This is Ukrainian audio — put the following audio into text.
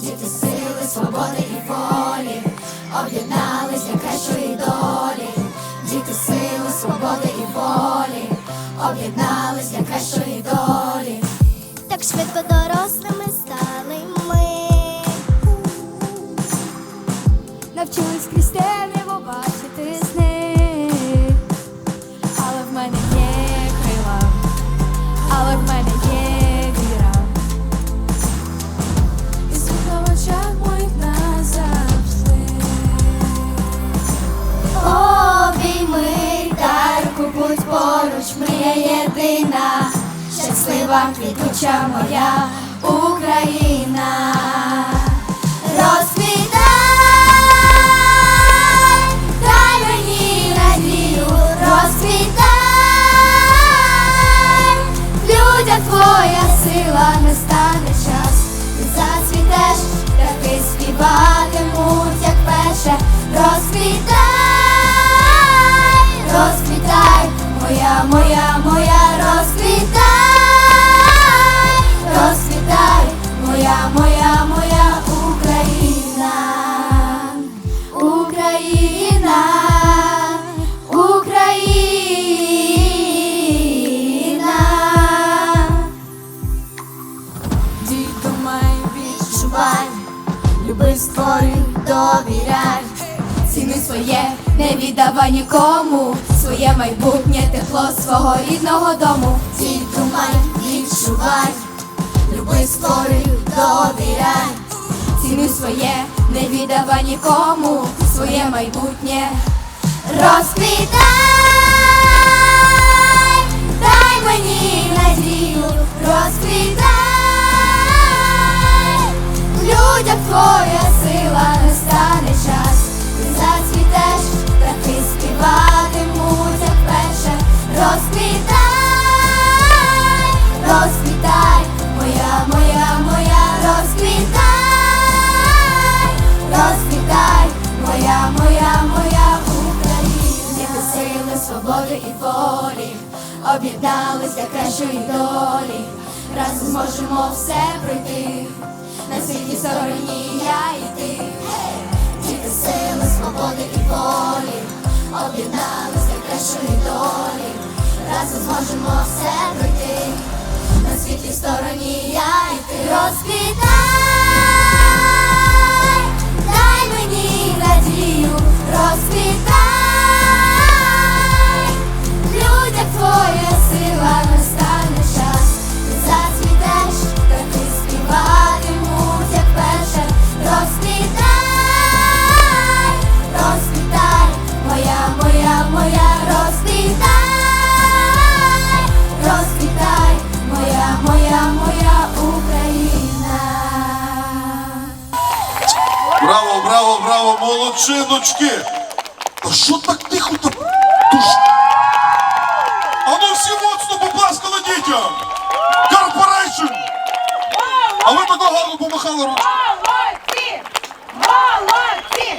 діти сили, свободи і волі, об'єднались для кращої долі, діти сили, свободи і волі, об'єднались для кращої долі. Так швидко дорослими будь поруч, мрія єдина, щаслива квітуча моя Україна. Розквітай, дай мені надію, розквітай, в твоя сила не стане час, ти зацвітеш, птахи співатимуть, як перше, розквітай, розквітай, довіряй, ціни своє, не віддавай нікому, своє майбутнє тепло свого рідного дому. Діти май, відчувай, люби створюй, довіряй, ціни своє, не віддавай нікому, своє майбутнє розквітай, дай мені надію, розквітай, в людях і волі, об'єднались для кращої долі, разом зможемо все пройти, на світі стороні я і ти. Діти сили, свободи і волі, об'єднались для кращої долі, разом зможемо все пройти, на світлій стороні я і ти. Розквітай, Браво, браво, молодчиночки! Та що так тихо там? Тож... А ну всі моцно поплескали дітям! Корпорейшн! А ви так гарно помахали ручкою.